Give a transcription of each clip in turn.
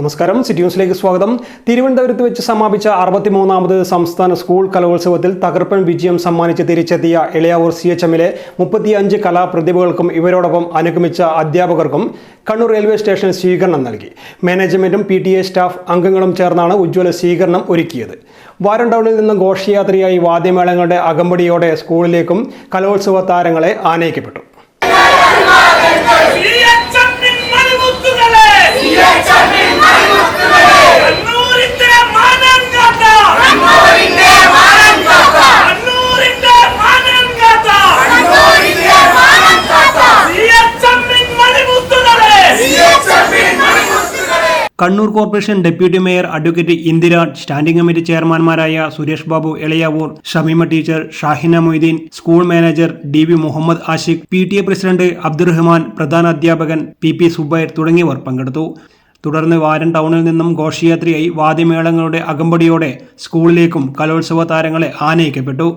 നമസ്കാരം. സിറ്റി ന്യൂസിലേക്ക് സ്വാഗതം. തിരുവനന്തപുരത്ത് വെച്ച് സമാപിച്ച അറുപത്തിമൂന്നാമത് സംസ്ഥാന സ്കൂൾ കലോത്സവത്തിൽ തകർപ്പൻ വിജയം സമ്മാനിച്ച് തിരിച്ചെത്തിയ ഇളയാവൂർ സി എച്ച് എമ്മിലെ മുപ്പത്തിയഞ്ച് കലാപ്രതിഭകൾക്കും ഇവരോടൊപ്പം അനുഗമിച്ച അധ്യാപകർക്കും കണ്ണൂർ റെയിൽവേ സ്റ്റേഷനിൽ സ്വീകരണം നൽകി. മാനേജ്മെന്റും പി ടി എ സ്റ്റാഫ് അംഗങ്ങളും ചേർന്നാണ് ഉജ്ജ്വല സ്വീകരണം ഒരുക്കിയത്. വാരം ടൗണിൽ നിന്ന് ഘോഷയാത്രയായി വാദ്യമേളങ്ങളുടെ അകമ്പടിയോടെ സ്കൂളിലേക്കും കലോത്സവ താരങ്ങളെ ആനയിക്കപ്പെട്ടു. Kannur corporation deputy mayor advocate Indira standing committee ചെയർമാൻമാരായ Suresh Babu Elayavoor Shameema teacher Shahina Moideen school manager D V Muhammad Ashiq P T A president Abdurahman പ്രധാന അധ്യാപകൻ പി പി സുബൈർ തുടങ്ങിയവർ പങ്കെടുത്തു. തുടർന്ന് വാരൻ ടൗണിൽ നിന്നും ഘോഷയാത്രയായി വാദ്യമേളങ്ങളുടെ അകമ്പടിയോടെ സ്കൂളിലേക്കും കലോത്സവ താരങ്ങളെ ആനയിക്കപ്പെട്ടു.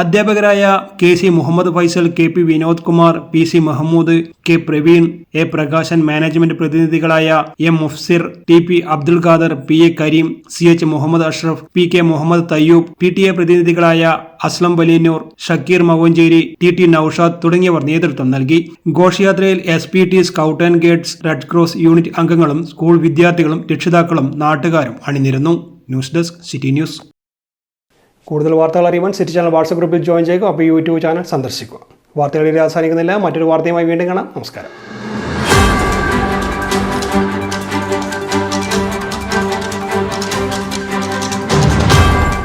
അധ്യാപകരായ K C Muhammad Faisal K P Vinod Kumar P C Mahmood K Praveen A Prakashan management പ്രതിനിധികളായ M Mufsir T P Abdul Khader P A Kareem C H Muhammad Ashraf P K Muhammad Thayyib P T A പ്രതിനിധികളായ Aslam Valiyannur Shakeer മകോഞ്ചേരി T T Noushad തുടങ്ങിയവർ നേതൃത്വം നൽകി. ഘോഷയാത്രയിൽ S P T scout and guides red cross unit അംഗങ്ങളും school വിദ്യാർത്ഥികളും രക്ഷിതാക്കളും നാട്ടുകാരും അണിനിരന്നു. News desk city news. കൂടുതൽ വാർത്തകൾ അറിയുവാൻ സിറ്റി ചാനൽ വാട്സപ്പ് ഗ്രൂപ്പിൽ ജോയിൻ ചെയ്യുക അപ്പോൾ യൂട്യൂബ് ചാനൽ സന്ദർശിക്കുക. വാർത്തകളിൽ അവസാനിക്കുന്നില്ല. മറ്റൊരു വാർത്തയുമായി വീണ്ടും കാണാം. നമസ്കാരം.